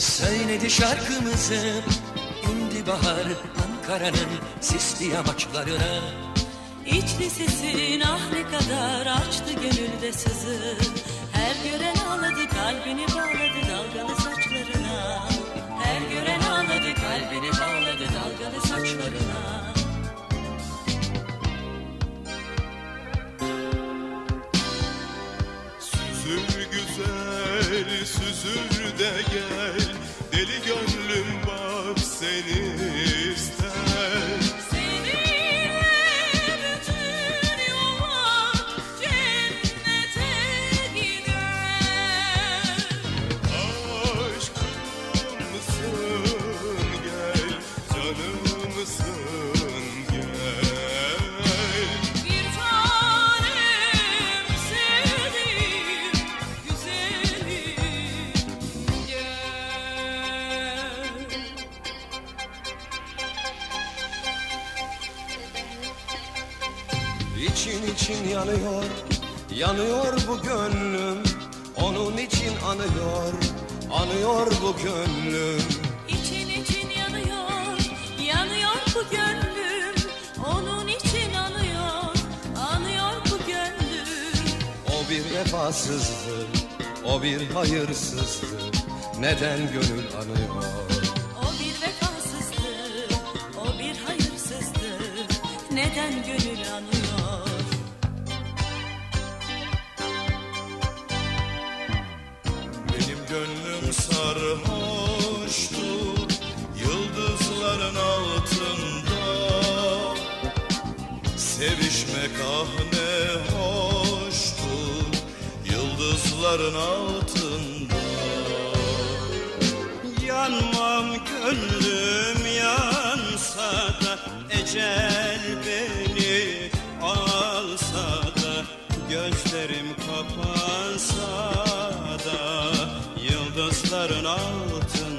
Söyledi şarkımızı indi bahar Ankara'nın sisli yamaçlarına İçli sesin ah ne kadar açtı gönülde sızı. Her gören ağladı kalbini bağladı dalgalı saçlarına. Her gören ağladı kalbini bağladı dalgalı saçlarına. Süzül güzel süzül de gel İçin için yanıyor yanıyor bu gönlüm. Onun için anıyor anıyor bu gönlüm. İçin için yanıyor, yanıyor bu gönlüm. Onun için anıyor, anıyor bu gönlüm. O bir vefasızdı o bir hayırsızdı Neden gönül anıyor? O bir vefasızdı, o bir hayırsızdı Neden gönül anıyor Sevişmek ah ne hoştu Yıldızların altında. Yanmam gönlüm yansa da Ecel beni alsa da Gözlerim kapansa da Yıldızların altında